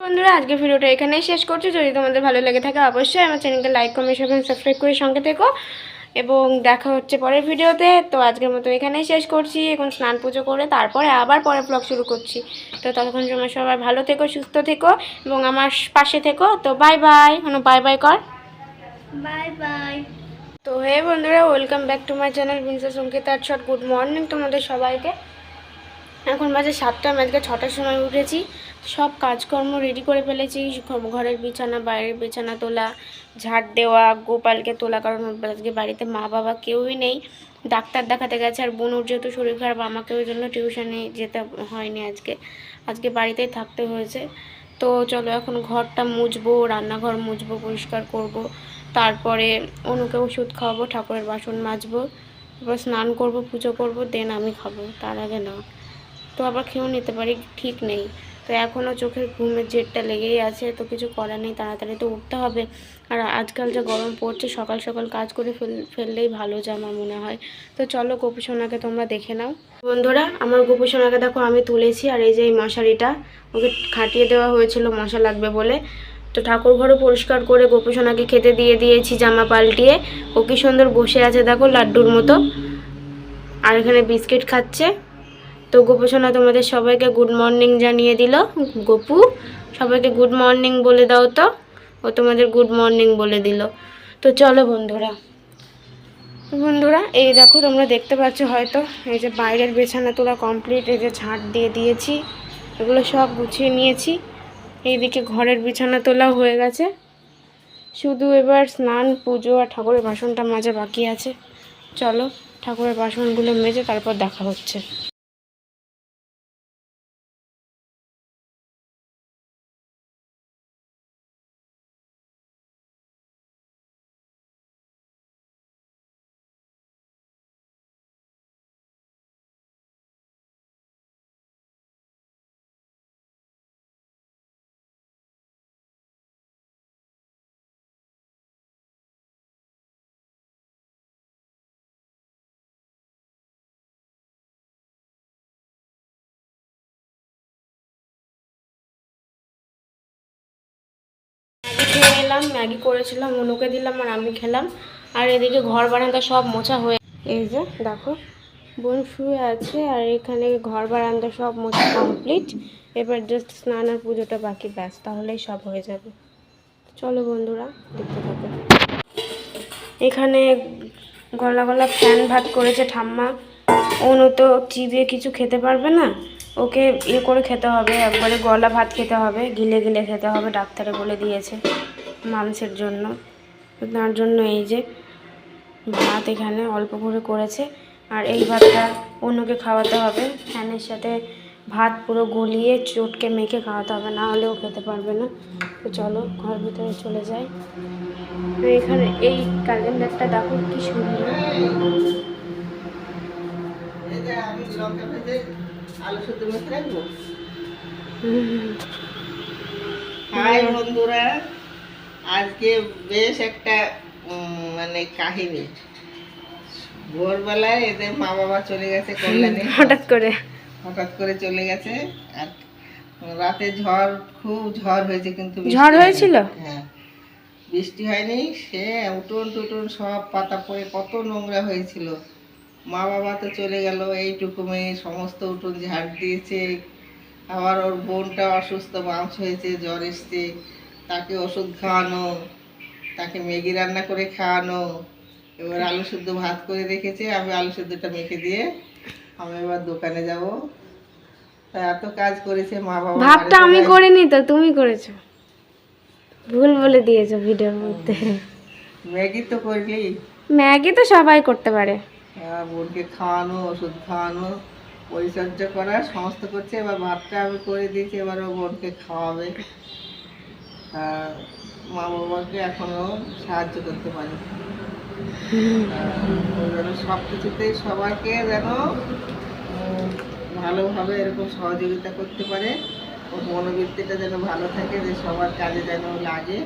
বন্ধুরা আজকে ভিডিওটা এখানেই শেষ করছি। যদি তোমাদের ভালো লেগে থাকে অবশ্যই আমার চ্যানেলকে লাইক কমেন্ট এবং সাবস্ক্রাইব করে সঙ্গে থেকো। এবং দেখা হচ্ছে পরের ভিডিওতে। তো আজকের মতো এখানেই শেষ করছি। এখন স্নান পুজো করে তারপরে আবার পরে ব্লগ শুরু করছি। তো ততক্ষণ সময় সবাই ভালো থেকো সুস্থ থেকো এবং আমার পাশে থেকো। তো বাই বাই কোনো বাই বাই কর। বাই বাই তো হে বন্ধুরা welcome back to my channel princess Ankita shot good morning তোমাদের সবাইকে। এখন বাজে সাতটা, আমি আজকে ছটার সময় উঠেছি। সব কাজকর্ম রেডি করে ফেলেছি ঘরের বিছানা, বাইরের বিছানা তোলা, ঝাড় দেওয়া, গোপালকে তোলা, কারণ আজকে বাড়িতে মা বাবা কেউই নেই। ডাক্তার দেখাতে গেছে, আর বোনুর যেহেতু শরীর খারাপ আমাকে ওই জন্য টিউশনে যেতে হয়নি আজকে। আজকে বাড়িতেই থাকতে হয়েছে। তো চলো এখন ঘরটা মুছবো, রান্নাঘর মুছবো, পরিষ্কার করব। তারপরে অনুকে ওষুধ খাওয়াবো, ঠাকুরের বাসন মাজবো। তারপর স্নান করব, পুজো করব, দেন আমি খাব, তার আগে না তো আবার খেয়েও নিতে পারি, ঠিক নেই। তো এখনও চোখের ঘুমের জেরটা লেগেই আছে, তো কিছু করার নেই, তাড়াতাড়ি তো উঠতে হবে। আর আজকাল যা গরম পড়ছে, সকাল সকাল কাজ করে ফেল, ফেললেই ভালো যা আমার মনে হয়। তো চলো গোপুসোনাকে তোমরা দেখে নাও। বন্ধুরা, আমার গোপুসোনাকে দেখো, আমি তুলেছি, আর এই যে এই মশারিটা, ওকে খাটিয়ে দেওয়া হয়েছিল, মশা লাগবে বলে। তো ঠাকুর ঘরও পরিষ্কার করে গোপুসোনাকে খেতে দিয়ে দিয়েছি, জামা পাল্টিয়ে। ও কি সুন্দর বসে আছে, দেখো, লাড্ডুর মতো। আর এখানে বিস্কিট খাচ্ছে। তো গোপুসোনা তোমাদের সবাইকে গুড মর্নিং জানিয়ে দিল। গোপু, সবাইকে গুড মর্নিং বলে দাও তো। ও তোমাদের গুড মর্নিং বলে দিল। তো চলো বন্ধুরা। বন্ধুরা, এই দেখো তোমরা দেখতে পাচ্ছ হয়তো, এই যে বাইরের বিছানা তোলা কমপ্লিট এই যে ঝাঁট দিয়ে দিয়েছি, এগুলো সব গুছিয়ে নিয়েছি। এইদিকে ঘরের বিছানা তোলা হয়ে গেছে। শুধু এবার স্নান, পুজো আর ঠাকুরের বাসনটা মাজা বাকি আছে। চলো ঠাকুরের বাসনগুলো মেজে তারপর দেখা হচ্ছে। নিলাম ম্যাগি করেছিলাম অনুকে দিলাম আর আমি খেলাম। আর এদিকে ঘর বারান্দা সব মোছা হয়ে এই যে, দেখো, বোন শুয়ে আছে আর এখানে ঘর বারান্দা সব মোছা কমপ্লিট এবার জাস্ট স্নান আর পুজোটা বাকি, ব্যাস, তাহলেই সব হয়ে যাবে। চলো বন্ধুরা, দেখতে থাকো। এখানে গলা গলা ফ্যান ভাত করেছে ঠাম্মা। অনু তো চিবিয়ে কিছু খেতে পারবে না। ওকে ইয়ে করে খেতে হবে, একবারে গলা ভাত খেতে হবে, গিলে গিলে খেতে হবে, ডাক্তারে বলে দিয়েছে। মাংসের জন্য তার জন্য এই যে ভাত এখানে অল্প করে করেছে। আর এই ভাতটা অন্যকে খাওয়াতে হবে। ফ্যানের সাথে ভাত পুরো গলিয়ে চটকে মেখে খাওয়াতে হবে না হলেও খেতে পারবে না। তো চলো ঘর ভিতরে চলে যাই। তো এখানে এই ক্যালেন্ডারটা দেখো কি সুন্দর। আলু শুদ্ধ মেখে রাখব? হাই বন্ধুরা। আজকে বেশ একটা মানে কাহিনী। ভোরবেলায় এদের মা বাবা চলে গেছে কল্যাণে। হঠাৎ করে। হঠাৎ করে চলে গেছে। আর রাতে ঝড় খুব ঝড় হয়েছে কিন্তু ঝড় হয়েছিল? হ্যাঁ বৃষ্টি হয়নি। সে উঠোন টুটুন সব পাতা পড়ে কত নোংরা হয়েছিল। মা বাবা তো চলে গেল এইটুকু মেয়ে সমস্ত উঠোন ঝাড় দিয়েছে। আবার ওর বোনটা অসুস্থ মাংস হয়েছে জ্বর এসছে। তাকে ওষুধ খাওয়ানো তাকে ম্যাগি রান্না করে খাওয়ানো। এবার আলু শুদ্ধ ভাত করে রেখেছে আমি আলু শুদ্ধটা মেখে দিয়ে আমি এবার দোকানে যাব। তা এত কাজ করেছে মা বাবা ভাতটা আমি। করিনি তো তুমি করেছ? ভুল বলে দিয়েছ ভিডিওর মধ্যে। ম্যাগি তো করলি। ম্যাগি তো সবাই করতে পারে। এবার বোনকে খাওয়ানো ওষুধ খাওয়ানো পরিচর্যা করা সমস্ত করছে। এবার ভাতটা আমি করে দিয়েছি এবার ও বোনকে খাওয়াবে। মা বাবাকে এখনও সাহায্য করতে পারি। জন্য সব কিছুতেই সবাইকে যেন ভালোভাবে এরকম সহযোগিতা করতে পারে। ওর মনোবৃত্তিটা যেন ভালো থাকে যে সবার কাজে যেন লাগে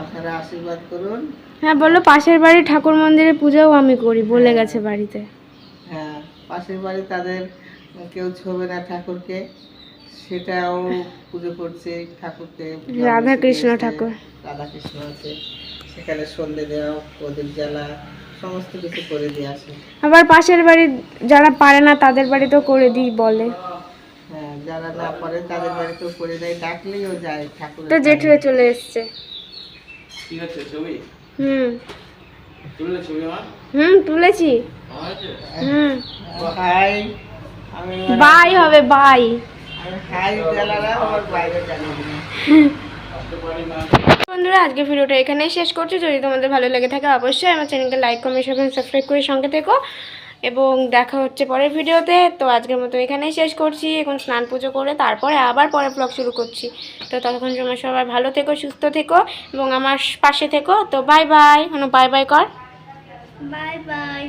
আপনারা আশীর্বাদ করুন। হ্যাঁ বলল পাশের বাড়ি ঠাকুর মন্দিরে পূজাও আমি করি বলে গেছে বাড়িতে। হ্যাঁ পাশের বাড়ি তাদের কেউ ছোবে না ঠাকুরকে। সেটাও পুজো করছে ঠাকুরকে রাধা কৃষ্ণ ঠাকুর। রাধা কৃষ্ণ আছে। সেখানে সন্ধে দেওয়া প্রদীপ জ্বালা সমস্ত কিছু করে দিয়ে আসে। আবার পাশের বাড়ি যারা পারে না তাদের বাড়িতেও করে দিই বলে। হ্যাঁ যারা না পারে তাদের বাড়িতেও করে দেয়। ডাকলেও যায় ঠাকুর তো জেঠুরে চলে এসছে। ঠিক আছে ছবি? হুম। তুললে ছবি আমার? হুম তুলেছি। হুম। আমি বাই হবে বাই। জ্বালিয়ে দিলাম বন্ধুরা আজকে ভিডিওটা এখানেই শেষ করছি। যদি তোমাদের ভালো লেগে থাকে অবশ্যই আমার চ্যানেলকে লাইক কমেন্ট এবং সাবস্ক্রাইব করে সঙ্গে থেকো। এবং দেখা হচ্ছে পরের ভিডিওতে। তো আজকের মতো এখানেই শেষ করছি। এখন স্নান পুজো করে তারপরে আবার পরের ব্লগ শুরু করছি। তো ততক্ষণ সময় সবাই ভালো থেকো সুস্থ থেকো এবং আমার পাশে থেকো। তো বাই বাই বাই বাই কর। Bye bye